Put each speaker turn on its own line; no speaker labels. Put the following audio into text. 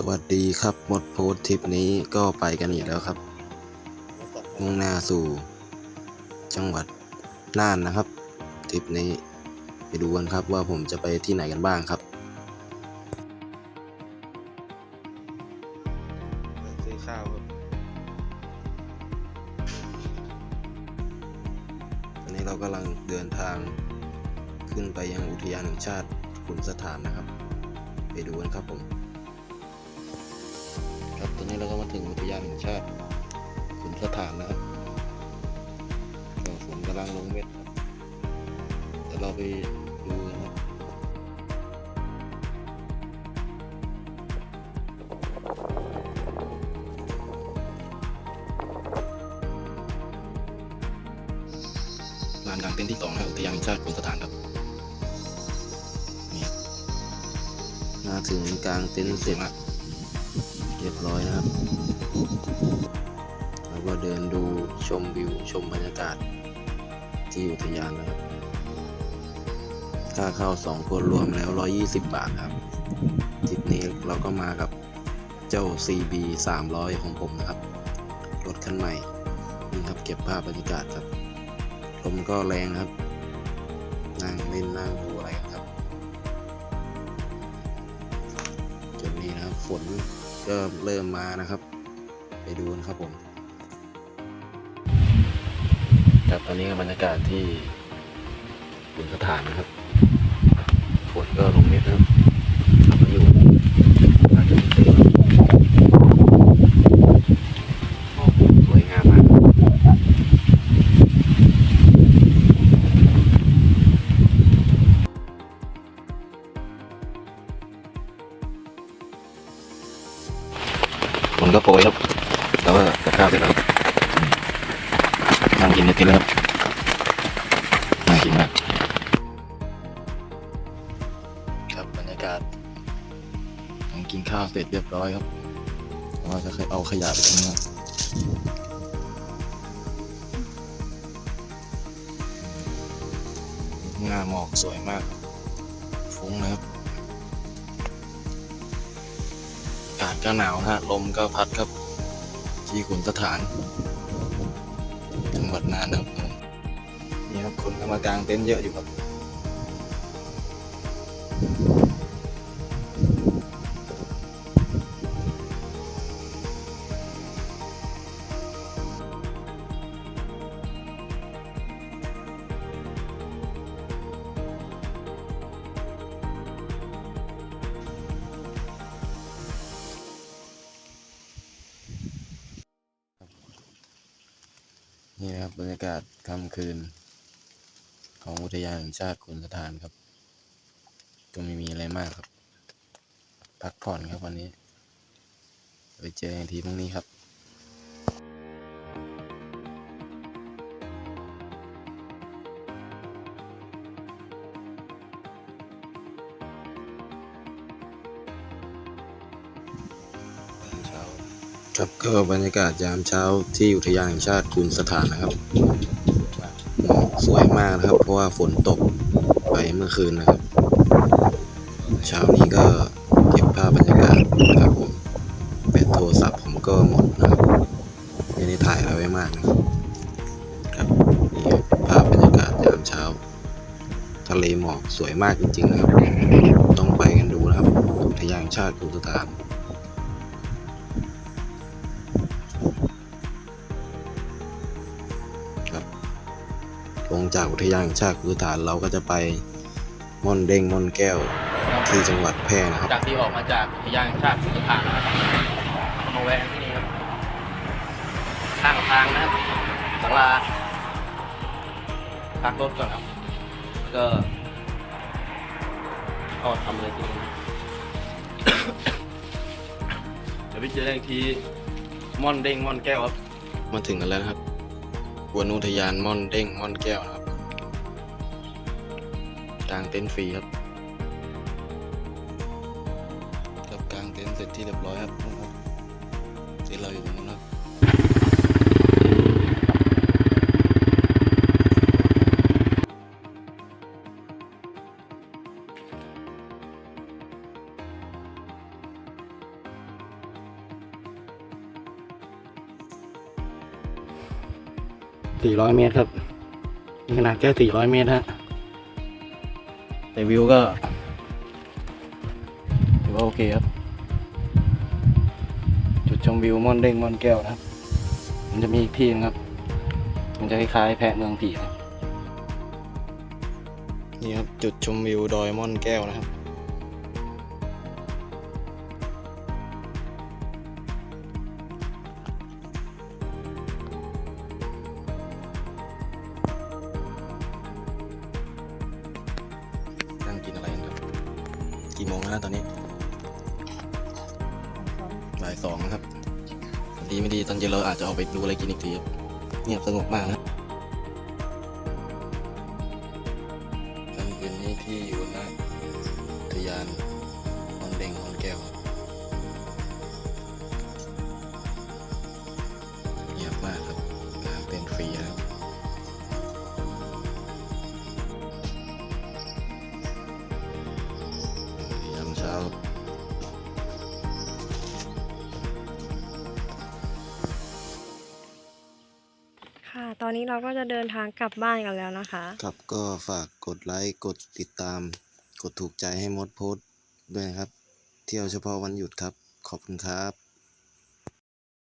สวัสดีครับหมดโพสต์ทริปนี้ก็ไปกันอีกแล้วครับ มุ่งหน้าสู่ จังหวัดน่านนะครับทริปนี้ไปดูกันครับว่าผมจะไปที่ไหนกันบ้างครับซื้อข้าวครับตอนนี้เรากำลังเดินทางขึ้นไปยังอุทยานแห่งชาติขุนสถานนะครับ ไปดูกันครับผม ครับตอนนี้เราก็มาถึงอุทยานแห่งชาติขุนสถานนะครับก็ฝนกำลังลงเม็ดครับเดี๋ยวเราไปดูกันครับลานกลางเต็นท์ที่สองนะอุทยานแห่งชาติขุนสถานครับนี่มาถึงกลางเต็นท์เสร็จแล้ว รียบร้อยนะครับ แล้วก็เดินดูชมวิวชมบรรยากาศที่อุทยานนะครับ ค่าเข้าสองคนรวมแล้ว 120 บาทครับทริปนี้เราก็มากับเจ้า CB 300 ของผมนะครับ รถคันใหม่นี่ครับเก็บภาพบรรยากาศครับ ลมก็แรงครับ นั่งเล่นนั่งดูอะไรครับจุดนี้นะครับฝน ก็เริ่มมานะครับ ไปดูนะครับผมครับตอนนี้บรรยากาศที่ขุนสถานนะครับฝนก็ลงเม็ดนะครับมาอยู่ แต่ว่ากับข้าวเสร็จแล้วครับนั่งกินในเต็นท์แล้วครับน่ากินมากครับบรรยากาศหลังกินข้าวเสร็จเรียบร้อยครับเราจะเคยเอาขยะไปทิ้งครับหน้าหมอกสวยมาก ฟุ้งนะครับอากาศก็หนาวนะฮะลมก็พัดครับ ที่ขุนสถาน จังหวัดน่านครับนี่ครับคนก็มากางเต็นท์เยอะอยู่ครับ นี่นะครับบรรยากาศค่ำคืน ของอุทยานแห่งชาติขุนสถานครับ ก็ไม่มีอะไรมากครับ พักผ่อนครับวันนี้ ไปเจอกันทีพรุ่งนี้ครับ ครับก็บรรยากาศยามเช้าที่อุทยานแห่งชาติขุนสถานนะครับหมอกสวยมากนะครับ เพราะว่าฝนตกไปเมื่อคืนนะครับ เช้านี้ก็เก็บภาพบรรยากาศนะครับผมแบตโทรศัพท์ผมก็หมดนะครับไม่ได้ถ่ายอะไรไว้มากนะครับครับนี่ภาพบรรยากาศยามเช้า ทะเลหมอกสวยมากจริงๆนะครับ ต้องไปกันดูนะครับอุทยานแห่งชาติขุนสถาน ลงจากอุทยานแห่งชาติกุฐานเราก็จะไปม่อนเด้งม่อนแก้วที่จังหวัดแพร่นะครับ
จากที่ออกมาจากอุทยานแห่งชาติสุพรรณนะครับมาแวะที่นี่ครับข้างทางนะครับศาลาพักรถก่อนครับแล้วก็เอาทำอะไรกินเดี๋ยวไปเจอกันอีกทีม่อนเด้งม่อนแก้วครับ
มาถึงกันแล้วนะครับ บนอุทยานม่อนเด้งม่อนแก้วนะครับกลางเต็นท์ฟรีครับกับกลางเต็นท์เสร็จที่เรียบร้อยครับเต็นท์เราอยู่ตรงนั้นครับ 400 เมตรครับนี่ขนาดแค่ 400 เมตรฮะแต่วิวก็ถือว่าโอเคครับ จุดชมวิวม่อนเด้งม่อนแก้วนะครับ มันจะมีอีกที่นึงครับ มันจะคล้ายๆแพะเมืองผีนะนี่ครับ จุดชมวิวดอยม่อนแก้วนะครับ โมงแล้วนะตอนนี้บ่ายสองนะครับดีไม่ดีตอนเย็นเราอาจจะออกไปดูอะไรกินอีกทีครับเงียบสงบมากนะกลางคืนนี้ที่อยู่หน้าอุทยานมอนเดงมอนแก้ว
ค่ะ ตอนนี้เราก็จะเดินทางกลับบ้านกันแล้วนะคะ
ครับก็ฝากกดไลค์กดติดตาม กดถูกใจให้มดโพสต์ด้วยนะครับ เที่ยวเฉพาะวันหยุดครับ ขอบคุณครับ